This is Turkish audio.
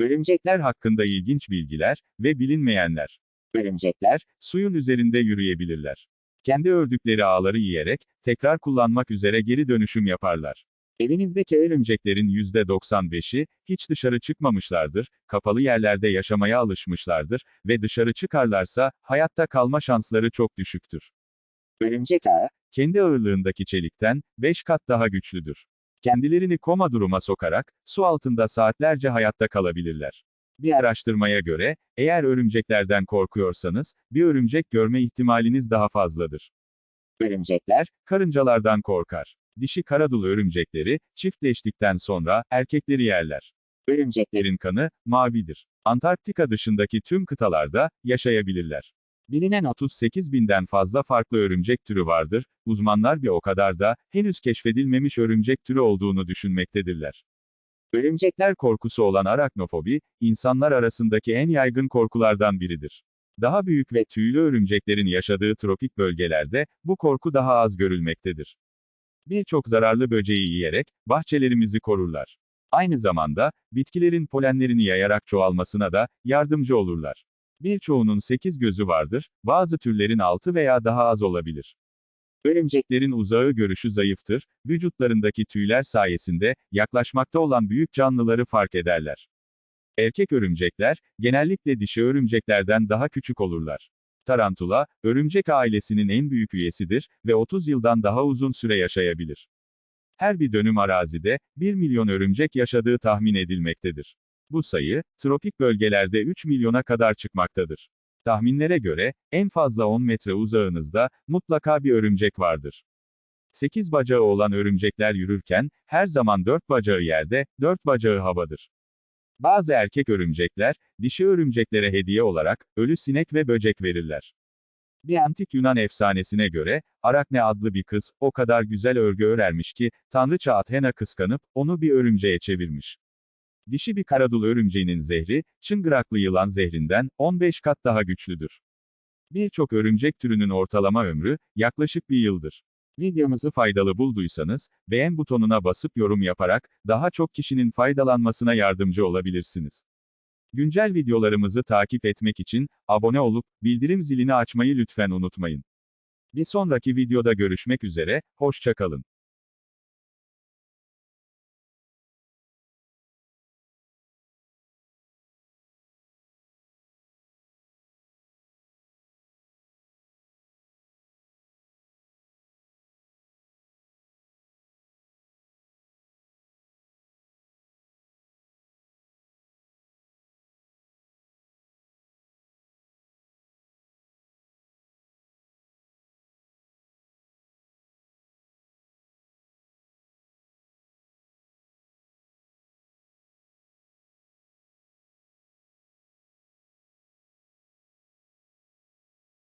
Örümcekler hakkında ilginç bilgiler ve bilinmeyenler. Örümcekler, suyun üzerinde yürüyebilirler. Kendi ördükleri ağları yiyerek, tekrar kullanmak üzere geri dönüşüm yaparlar. Evinizdeki örümceklerin %95'i, hiç dışarı çıkmamışlardır, kapalı yerlerde yaşamaya alışmışlardır ve dışarı çıkarlarsa, hayatta kalma şansları çok düşüktür. Örümcek ağı, kendi ağırlığındaki çelikten, 5 kat daha güçlüdür. Kendilerini koma duruma sokarak, su altında saatlerce hayatta kalabilirler. Bir araştırmaya göre, eğer örümceklerden korkuyorsanız, bir örümcek görme ihtimaliniz daha fazladır. Örümcekler, karıncalardan korkar. Dişi karadul örümcekleri, çiftleştikten sonra, erkekleri yerler. Örümceklerin kanı, mavidir. Antarktika dışındaki tüm kıtalarda, yaşayabilirler. Bilinen 38 binden fazla farklı örümcek türü vardır, uzmanlar bir o kadar da, henüz keşfedilmemiş örümcek türü olduğunu düşünmektedirler. Örümcekler korkusu olan araknofobi, insanlar arasındaki en yaygın korkulardan biridir. Daha büyük ve tüylü örümceklerin yaşadığı tropik bölgelerde, bu korku daha az görülmektedir. Birçok zararlı böceği yiyerek, bahçelerimizi korurlar. Aynı zamanda, bitkilerin polenlerini yayarak çoğalmasına da, yardımcı olurlar. Birçoğunun 8 gözü vardır, bazı türlerin 6 veya daha az olabilir. Örümceklerin uzağı görüşü zayıftır, vücutlarındaki tüyler sayesinde, yaklaşmakta olan büyük canlıları fark ederler. Erkek örümcekler, genellikle dişi örümceklerden daha küçük olurlar. Tarantula, örümcek ailesinin en büyük üyesidir ve 30 yıldan daha uzun süre yaşayabilir. Her bir dönüm arazide, 1 milyon örümcek yaşadığı tahmin edilmektedir. Bu sayı, tropik bölgelerde 3 milyona kadar çıkmaktadır. Tahminlere göre, en fazla 10 metre uzağınızda, mutlaka bir örümcek vardır. 8 bacağı olan örümcekler yürürken, her zaman 4 bacağı yerde, 4 bacağı havadır. Bazı erkek örümcekler, dişi örümceklere hediye olarak, ölü sinek ve böcek verirler. Bir antik Yunan efsanesine göre, Arakne adlı bir kız, o kadar güzel örgü örermiş ki, tanrıça Athena kıskanıp, onu bir örümceğe çevirmiş. Dişi bir karadul örümceğinin zehri, çıngıraklı yılan zehrinden 15 kat daha güçlüdür. Birçok örümcek türünün ortalama ömrü, yaklaşık bir yıldır. Videomuzu faydalı bulduysanız, beğen butonuna basıp yorum yaparak, daha çok kişinin faydalanmasına yardımcı olabilirsiniz. Güncel videolarımızı takip etmek için, abone olup, bildirim zilini açmayı lütfen unutmayın. Bir sonraki videoda görüşmek üzere, hoşçakalın.